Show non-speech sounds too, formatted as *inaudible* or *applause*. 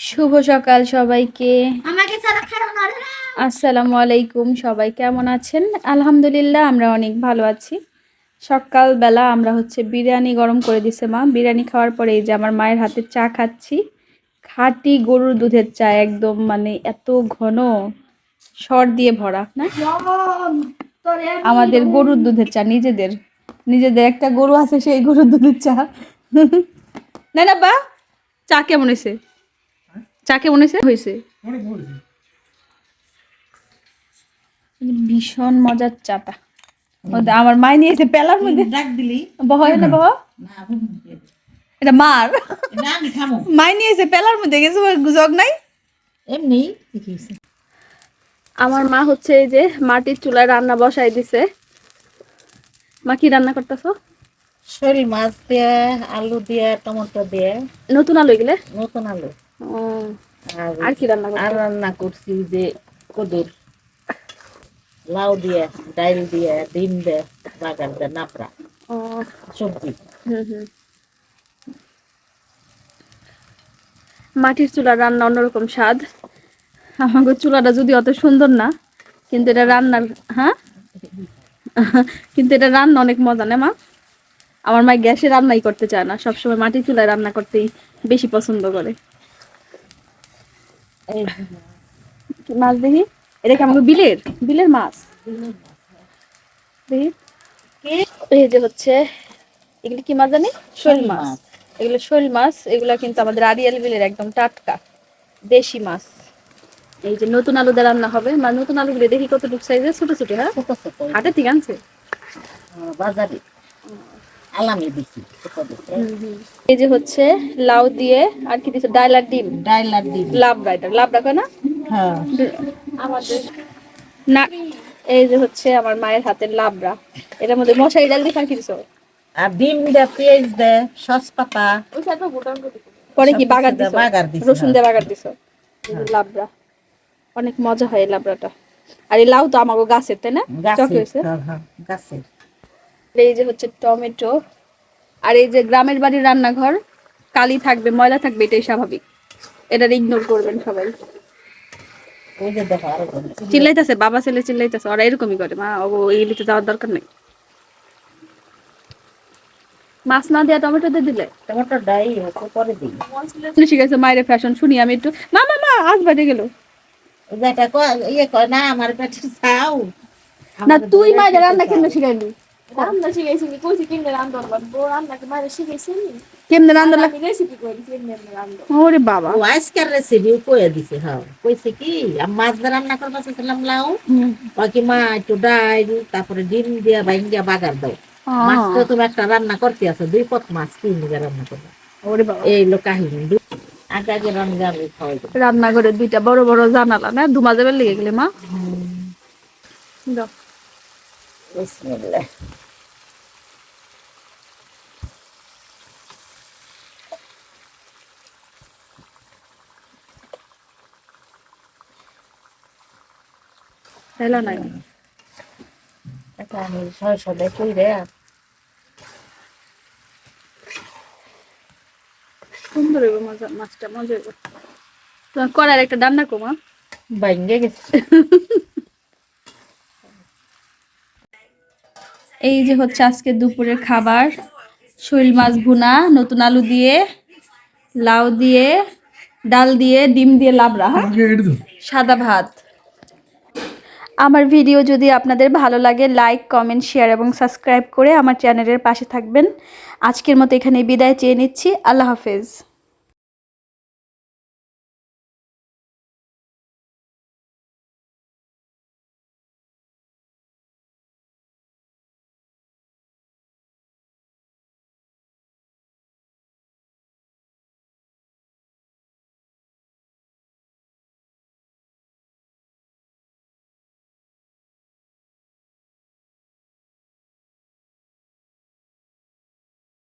শুভ সকাল সবাইকে। আসসালামু আলাইকুম সবাই কেমন আছেন? আলহামদুলিল্লাহ আমরা অনেক ভালো আছি। সকালবেলা আমরা হচ্ছে বিরিয়ানি গরম করে দিছে মা। বিরিয়ানি খাওয়ার পরে এই যে আমার মায়ের হাতে চা খাচ্ছি। খাঁটি গরুর দুধের চা একদম মানে এত ঘন সর দিয়ে ভরা না? আমাদের গরুর দুধের চা নিজেদের। নিজেদের একটা গরু আছে সেই গরুর দুধের চা। *laughs* না না বা চা কেমন হয়েছে? চা কেমন হয়েছে। হয়েছে। ভীষণ মজার চাটা। আমার মাই নিয়েছে পেলার মধ্যে। ডাক দিলি। বহ না বহ। এটা মার। না আমি খামো। মাই নিয়েছে পেলার মধ্যে গেছে জগ নাই। এমনি আমার মা হচ্ছে এই যে মাটির চুলায় রান্না বসাই দিছে। মা কি রান্না করতেছো? শোল মাছ দিয়ে আলু দিয়ে টমেটো দিয়ে। নতুন আলু গেলে নতুন আলু। আর কি রান্না আর রান্না করছি যে কদুর। লাউ দিয়ে ডাইল দিয়ে ডিম দিয়ে বাগার দিয়ে নাপড়া সবজি। মাটির চুলার রান্না অন্যরকম স্বাদ। আমাকে চুলাটা যদি অত সুন্দর না কিন্তু এটা রান্নার হ্যাঁ? কিন্তু এটা রান্না অনেক মজা না মা? আমার মা গ্যাসে রান্নাই করতে চায় না সবসময় মাটির চুলায় রান্না করতেই বেশি পছন্দ করে। মাছ দেখি? এটা কি আমাকে বিলের? বিলের মাছ? দেখি। এই যে হচ্ছে এগুলি কি মাছ জানি? শোল মাছ। এগুলো শোল মাছ এগুলো কিন্তু আমাদের আড়িয়াল বিলের একদম টাটকা দেশি মাছ। এই যে নতুন আলু দিয়ে রান্না হবে। মানে নতুন আলুগুলো দেখি কতটুকু সাইজে ছোট ছোট হ্যাঁ? ছোট ছোট। হাটে থেকে আনছে? বাজারে। আলামি দিছি এই যে হচ্ছে লাউ দিয়ে আর কি দিছে? ডাল আর ডিম? আর ডিম। লাবড়া এটা লাবড়া কয় না? হ্যাঁ। আমাদের। না এই যে হচ্ছে আমার মায়ের হাতের লাবড়া। এটার মধ্যে মশারি ডাল দিয়ে ফাঁকি দিছো? আর ডিম দিয়ে পেঁয়াজ দে সস পাতা পরে কি সবকিছু বাগার দিছো? বাগার দিছি, রসুন হ্যাঁ। দিয়ে বাগার দিছো? লাবড়া। অনেক মজা হয় এই লাবড়াটা। আর এই লাউ তো আমাকে গাছের তাই না? গাছের হ্যাঁ, হ্যাঁ, গাছের। এই যে হচ্ছে টমেটো আর এই যে গ্রামের বাড়ির রান্নাঘর কালি থাকবে ময়লা থাকবে এটাই স্বাভাবিক। এটার ইগনোর করবেন সবাই। চিল্লাইতেছে বাবা ছেলে চিল্লাইতেছে ওরা এরকমই করে। মা ও এগুলিতে যাওয়ার দরকার নেই। মাছ না দেওয়া টমেটো দিয়ে দিলে? টমেটো ডাই পরে দিই। ঠিক আছে মায়ের ফ্যাশন শুনি আমি একটু। মা মা মা আজ বাড়ি গেল। ওই যে এটা কয় ইয়ে কয় না আমার পেটের চাও না তুই মায়ের রান্না কেমনে শিখাইলি? রান্না শিখাইছি নি কইছি কেমনে রান্ধন লাগবো রান্নাকে মারে শিখাইছি নি কেমনে রান্না লাগ আমি রেসিপি করি কেমনে রান্ধন ওরে বাবা ও আজকের রেসিপি কয়ে দিছে হ্যাঁ কইছে কি আমি মাছ দিয়ে রান্না করবা চাইছিলাম লাউ কয় কি মা একটু ডাইল তারপরে ডিম দিয়া ভাঙ্গিয়া বাগার দাও মাছ তো তুমি একটা রান্না করতে আছো দুই পথ মাছ কি নিয়ে রান্না করবা ওরে বাবা এই লোক কাহিনী দু- আগে আগে রান্না খাওয়াই দেবো রান্নাঘরে দুইটা বড় বড় জানালা না দুমা যাবে লেগে গেলে মা দাও। এটা আমি সুন্দর হইব মজা মাছটা মজা হইব। তোমার করার একটা ডান্না কমা? ভাঙ্গে গেছে। *laughs* এই যে হচ্ছে আজকে দুপুরের খাবার শৈল মাছ ভুনা নতুন আলু দিয়ে লাউ দিয়ে ডাল দিয়ে ডিম দিয়ে লাবড়া হ্যাঁ? সাদা ভাত। আমার ভিডিও যদি আপনাদের ভালো লাগে লাইক কমেন্ট শেয়ার এবং সাবস্ক্রাইব করে আমার চ্যানেলের পাশে থাকবেন। আজকের মতো এখানে বিদায় চেয়ে নিচ্ছি। আল্লাহ হাফেজ।